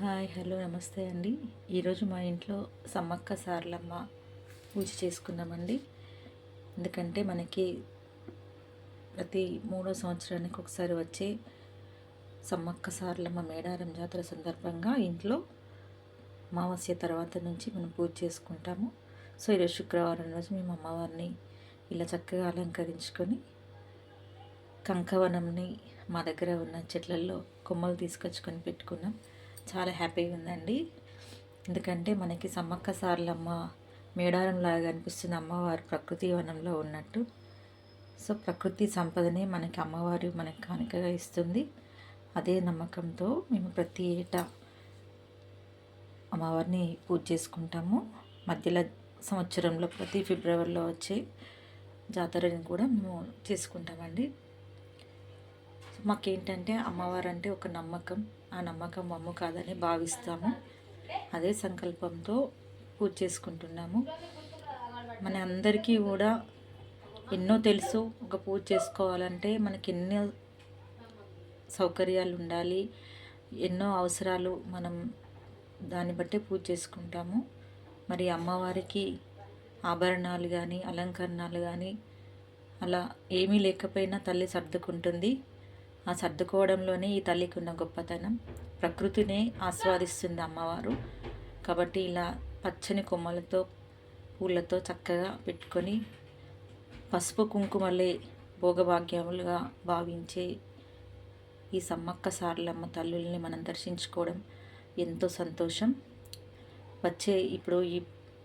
Hi hello నమస్తే అండి. ఈరోజు మా ఇంట్లో సమ్మక్క సార్లమ్మ పూజ చేసుకున్నామండి ఎందుకంటే మనకి ప్రతి మూడో సంవత్సరానికి ఒకసారి వచ్చే సమ్మక్క సార్లమ్మ మేడారం జాతర సందర్భంగా ఇంట్లో అమావాస్య తర్వాత నుంచి మనం పూజ చేసుకుంటాము. సో ఈరోజు శుక్రవారం రోజు మేము అమ్మవారిని ఇలా చక్కగా అలంకరించుకొని కంకవనంని మా దగ్గర ఉన్న చెట్లలో కొమ్మలు తీసుకొచ్చుకొని పెట్టుకున్నాం. చాలా హ్యాపీగా ఉందండి. ఎందుకంటే మనకి సమ్మక్క సార్లమ్మ మేడారం లాగా అనిపిస్తుంది అమ్మవారు ప్రకృతి వనంలో ఉన్నట్టు. సో ప్రకృతి సంపదనే మనకి అమ్మవారు మనకి కానుకగా ఇస్తుంది. అదే నమ్మకంతో మేము ప్రతి ఏటా అమ్మవారిని పూజ చేసుకుంటాము. మధ్యలో సంవత్సరంలో ప్రతి ఫిబ్రవరిలో వచ్చే జాతరని కూడా మేము చేసుకుంటామండి. మాకేంటంటే అమ్మవారు అంటే ఒక నమ్మకం. ఆ నమ్మకం అమ్ము కాదని భావిస్తాము. అదే సంకల్పంతో పూజ చేసుకుంటున్నాము. మన అందరికీ కూడా ఎన్నో తెలుసు ఒక పూజ చేసుకోవాలంటే మనకి ఎన్నో సౌకర్యాలు ఉండాలి. ఎన్నో అవసరాలు మనం దాన్ని బట్టే పూజ చేసుకుంటాము. మరి అమ్మవారికి ఆభరణాలు కానీ అలంకరణాలు కానీ అలా ఏమీ లేకపోయినా తల్లి సర్దుకుంటుంది. ఆ సర్దుకోవడంలోనే ఈ తల్లికి ఉన్న గొప్పతనం. ప్రకృతినే ఆస్వాదిస్తుంది అమ్మవారు. కాబట్టి ఇలా పచ్చని కొమ్మలతో పూలతో చక్కగా పెట్టుకొని పసుపు కుంకుమలే భోగభాగ్యములుగా భావించే ఈ సమ్మక్క సార్లమ్మ తల్లుల్ని మనం దర్శించుకోవడం ఎంతో సంతోషం. వచ్చే ఇప్పుడు ఈ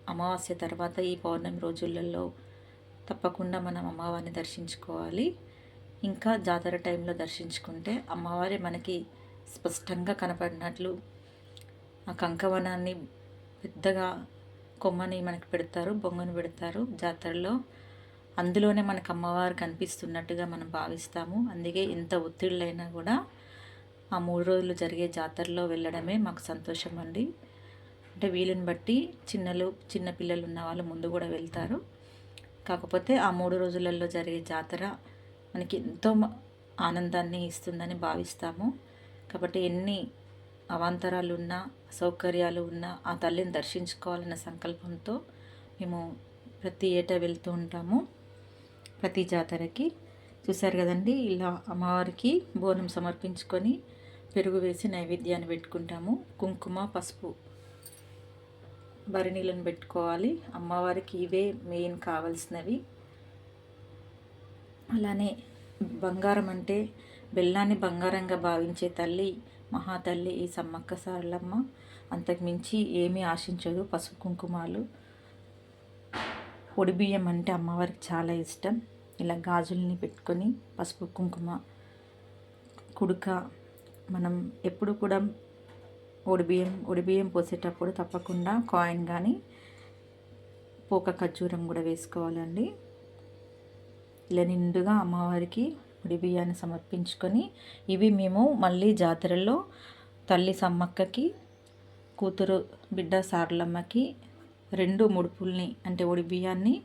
అమావాస్య తర్వాత ఈ పౌర్ణమి రోజులలో తప్పకుండా మనం అమ్మవారిని దర్శించుకోవాలి. ఇంకా జాతర టైంలో దర్శించుకుంటే అమ్మవారి మనకి స్పష్టంగా కనపడినట్లు ఆ కంకవనాన్ని పెద్దగా కొమ్మని మనకి పెడతారు బొంగను పెడతారు జాతరలో. అందులోనే మనకు అమ్మవారు కనిపిస్తున్నట్టుగా మనం భావిస్తాము. అందుకే ఎంత ఒత్తిళ్ళైనా కూడా ఆ మూడు రోజులు జరిగే జాతరలో వెళ్ళడమే మాకు సంతోషం అండి. అంటే వీలుని బట్టి చిన్నలు చిన్న పిల్లలు ఉన్న వాళ్ళు ముందు కూడా వెళ్తారు. కాకపోతే ఆ మూడు రోజులలో జరిగే జాతర మనకి ఎంతో ఆనందాన్ని ఇస్తుందని భావిస్తాము. కాబట్టి ఎన్ని అవాంతరాలు ఉన్నా అసౌకర్యాలు ఉన్నా ఆ తల్లిని దర్శించుకోవాలన్న సంకల్పంతో మేము ప్రతి ఏటా వెళ్తూ ఉంటాము. ప్రతి జాతరకి. చూశారు కదండి ఇలా అమ్మవారికి బోనం సమర్పించుకొని పెరుగు వేసి నైవేద్యాన్ని పెట్టుకుంటాము. కుంకుమ పసుపు బరినీళ్ళను పెట్టుకోవాలి. అమ్మవారికి ఇవే మెయిన్ కావాల్సినవి. అలానే బంగారం అంటే బెల్లాన్ని బంగారంగా భావించే తల్లి మహాతల్లి ఈ సమ్మక్క సారలమ్మ. అంతకుమించి ఏమీ ఆశించదు పసుపు కుంకుమాలు. పొడి బియ్యం అంటే అమ్మవారికి చాలా ఇష్టం. ఇలా గాజుల్ని పెట్టుకొని పసుపు కుంకుమ కుడుక మనం ఎప్పుడు కూడా ఒడిబియ్యం ఒడిబియ్యం పోసేటప్పుడు తప్పకుండా కాయిన్ కానీ పోక ఖర్జూరం కూడా వేసుకోవాలండి. ఇలా నిండుగా అమ్మవారికి ఉడి బియ్యాన్ని సమర్పించుకొని ఇవి మేము మళ్ళీ జాతరలో తల్లి సమ్మక్కకి కూతురు బిడ్డ సార్లమ్మకి రెండు ముడుపుల్ని అంటే ఉడి బియ్యాన్ని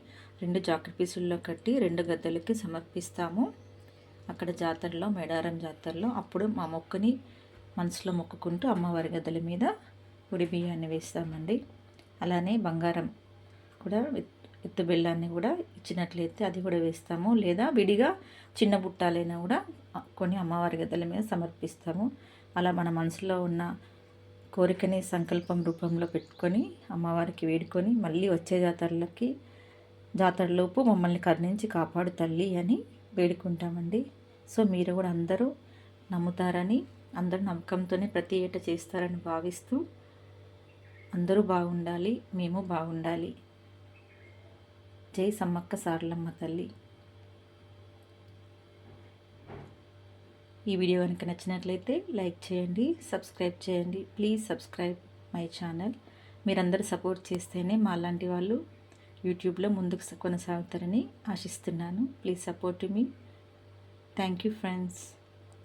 రెండు జాకెట్ పీసుల్లో కట్టి రెండు గద్దలకి సమర్పిస్తాము. అక్కడ జాతరలో మేడారం జాతరలో అప్పుడు మా మొక్కని మనసులో మొక్కుకుంటూ అమ్మవారి గద్దల మీద ఉడి బియ్యాన్ని వేస్తామండి. అలానే బంగారం కూడా ఎత్తు బెల్లాన్ని కూడా ఇచ్చినట్లయితే అది కూడా వేస్తాము. లేదా విడిగా చిన్న బుట్టాలైనా కూడా కొన్ని అమ్మవారి గద్దల మీద సమర్పిస్తాము. అలా మన మనసులో ఉన్న కోరికని సంకల్పం రూపంలో పెట్టుకొని అమ్మవారికి వేడుకొని మళ్ళీ వచ్చే జాతరలకి జాతరలోపు మమ్మల్ని కరుణించి కాపాడు తల్లి అని వేడుకుంటామండి. సో మీరు కూడా అందరూ నమ్ముతారని అందరూ నమ్మకంతోనే ప్రతి ఏట చేస్తారని భావిస్తూ అందరూ బాగుండాలి మేము బాగుండాలి. జై సమ్మక్క సారలమ్మ తల్లి. ఈ వీడియో కనుక నచ్చినట్లయితే లైక్ చేయండి సబ్స్క్రైబ్ చేయండి. Please subscribe my channel. మీరందరూ సపోర్ట్ చేస్తేనే మా లాంటి వాళ్ళు యూట్యూబ్లో ముందుకు కొనసాగుతారని ఆశిస్తున్నాను. Please support me. Thank you friends.